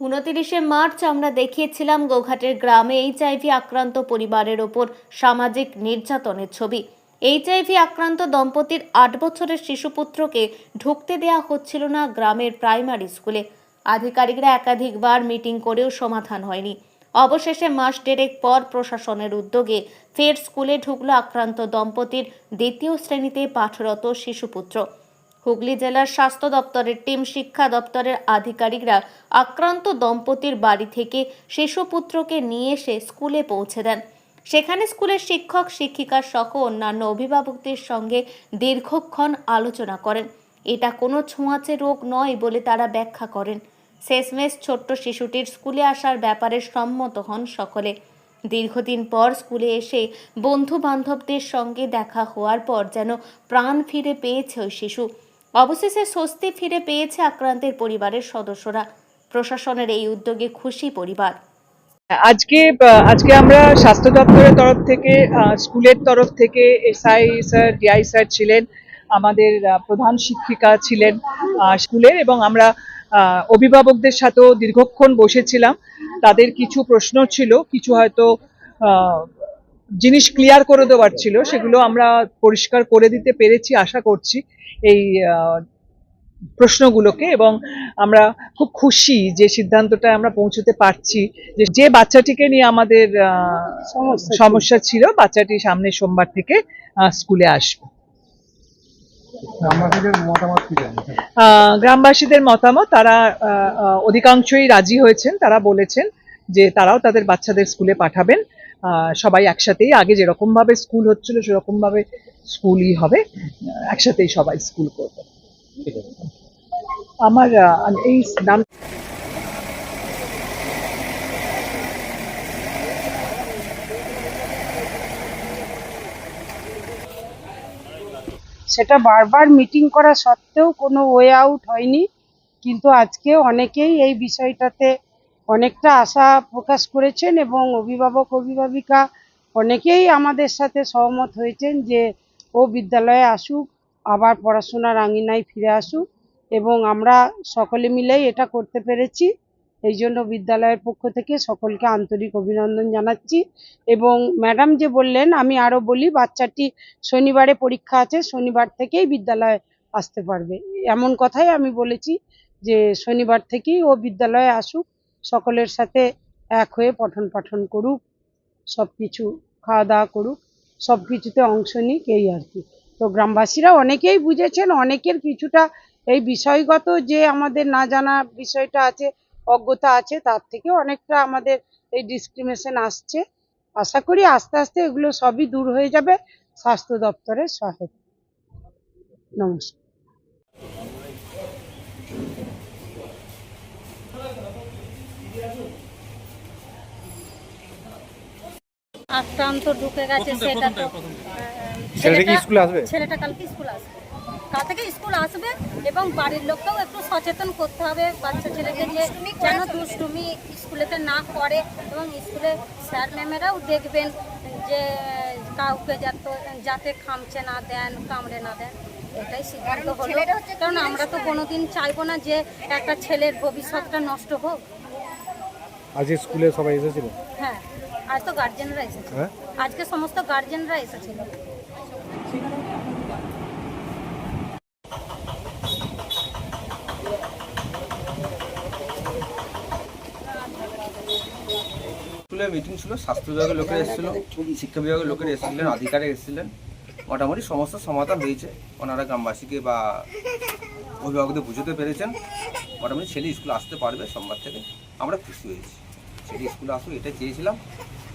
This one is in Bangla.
উনতিরিশে মার্চ আমরা দেখিয়েছিলাম গোঘাটের গ্রামে এইচআইভি আক্রান্ত পরিবারের ওপর সামাজিক নির্যাতনের ছবি। এইচআইভি আক্রান্ত দম্পতির আট বছরের শিশুপুত্রকে ঢুকতে দেয়া হচ্ছিল না গ্রামের প্রাইমারি স্কুলে। আধিকারিকরা একাধিকবার মিটিং করেও সমাধান হয়নি। অবশেষে মাস দেড়েক পর প্রশাসনের উদ্যোগে ফের স্কুলে ঢুকলো আক্রান্ত দম্পতির দ্বিতীয় শ্রেণীতে পাঠরত শিশুপুত্র। হুগলি জেলার স্বাস্থ্য দপ্তরের টিম শিক্ষা দপ্তরের আধিকারিকরা আক্রান্ত দম্পতির বাড়ি থেকে শিশুপুত্রকে নিয়ে এসে স্কুলে পৌঁছে দেন। সেখানে স্কুলের শিক্ষক, শিক্ষিকা সহ অন্যান্য অভিভাবকদের সঙ্গে দীর্ঘক্ষণ আলোচনা করেন। এটা কোনো ছোঁয়াচে রোগ নয় বলে তারা ব্যাখ্যা করেন। শেষমেশ ছোট্ট শিশুটির স্কুলে আসার ব্যাপারে সম্মত হন সকলে। দীর্ঘদিন পর স্কুলে এসে বন্ধু বান্ধবদের সঙ্গে দেখা হওয়ার পর যেন প্রাণ ফিরে পেয়েছে ওই শিশু। অবশেষে স্বস্তি ফিরে পেয়েছে আক্রান্তের পরিবারের সদস্যরা। প্রশাসনের এই উদ্যোগে খুশি পরিবার। আজকে আজকে আমরা স্বাস্থ্য দপ্তরের তরফ থেকে স্কুলের তরফ থেকে এসআই স্যার, ডিআই স্যার ছিলেন, আমাদের প্রধান শিক্ষিকা ছিলেন স্কুলের এবং আমরা অভিভাবকদের সাথেও দীর্ঘক্ষণ বসেছিলাম। তাদের কিছু প্রশ্ন ছিল, কিছু হয়তো জিনিস ক্লিয়ার করে দেওয়ার ছিল, সেগুলো আমরা পরিষ্কার করে দিতে পেরেছি, আশা করছি। এই প্রশ্নগুলোকে এবং আমরা খুব খুশি যে সিদ্ধান্তটা আমরা পৌঁছতে পারছি যে যে বাচ্চাটিকে নিয়ে আমাদের আহ, সমস্যা ছিল। বাচ্চাটি সামনের সোমবার থেকে আহ, স্কুলে আসবে। গ্রামবাসীদের মতামত আহ, গ্রামবাসীদের মতামত তারা অধিকাংশই রাজি হয়েছেন তারা বলেছেন যে তারাও তাদের বাচ্চাদের স্কুলে পাঠাবেন। সবাই একসাথেই। আগে যেরকম ভাবে স্কুল হচ্ছিল সেরকম ভাবে স্কুলই হবে। একসাথেই সবাই স্কুল করবে। আমার এই নাম সেটা বারবার মিটিং করা সত্ত্বেও কোনো ওয়ে আউট হয়নি। কিন্তু আজকে অনেকেই এই বিষয়টাতে অনেকটা আশা প্রকাশ করেছেন এবং অভিভাবক, অভিভাবিকা অনেকেই আমাদের সাথে সহমত হয়েছেন যে ও বিদ্যালয়ে আসুক, আবার পড়াশোনার আঙিনায় ফিরে আসুক এবং আমরা সকলে মিলেই এটা করতে পেরেছি। এই জন্য বিদ্যালয়ের পক্ষ থেকে সকলকে আন্তরিক অভিনন্দন জানাচ্ছি এবং ম্যাডাম যে বললেন, আমি আরও বলি, বাচ্চাটি শনিবারে পরীক্ষা আছে, শনিবার থেকেই বিদ্যালয়ে আসতে পারবে। এমন কথাই আমি বলেছি যে শনিবার থেকেই ও বিদ্যালয়ে আসুক সকলের সাথে এক হয়ে পঠন পাঠন করুক সব কিছু খাওয়া দাওয়া করুক সব কিছুতে অংশ নিক এই আর কি। তো গ্রামবাসীরা অনেকেই বুঝেছেন, অনেকের কিছুটা এই বিষয়গত যে আমাদের না জানা বিষয়টা আছে, অজ্ঞতা আছে, তার থেকে অনেকটা আমাদের এই ডিসক্রিমিনেশন আসছে। আশা করি আস্তে আস্তে এগুলো সবই দূর হয়ে যাবে। স্বাস্থ্য দপ্তরের সহায়তা নমস্কার। আক্রান্ত ঢুকে গেছে সেটা তো ছেলেটা কি স্কুলে আসবে? ছেলেটা কালকে স্কুল আসবে। কাল থেকে স্কুল আসবে এবং বাড়ির লোককেও একটু সচেতন করতে হবে বাচ্চা ছেলেকে যে যেন দুষ্টুমি স্কুলেতে না করে এবং স্কুলে স্যার ম্যামেরাও দেখবেন যে কাউকে যাতে যাতে খামচে না দেন কামড়ে না দেন এটাই সিদ্ধান্ত হলো। কারণ আমরা তো কোনোদিন চাইব না যে একটা ছেলের ভবিষ্যৎটা নষ্ট হোক। আজকে স্কুলে সবাই এসেছিল? হ্যাঁ। আজ তো গার্জেনরা এসেছে। হ্যাঁ? আজকে সমস্ত গার্জেনরা এসেছিল স্কুলে মিটিং ছিল স্বাস্থ্য বিভাগের লোকেরা এসেছিল শিক্ষা বিভাগের লোকেরা এসেছিলেন আধিকারিক এসেছিলেন। মোটামুটি সমস্ত সমাধান হয়েছে। ওনারা গ্রামবাসীকে বা অভিভাবকদের বুঝতে পেরেছেন। মোটামুটি ছেলে স্কুলে আসতে পারবে সোমবার থেকে। আমরা খুশি হয়েছি। ছেলে স্কুলে আসুক এটা চেয়েছিলাম।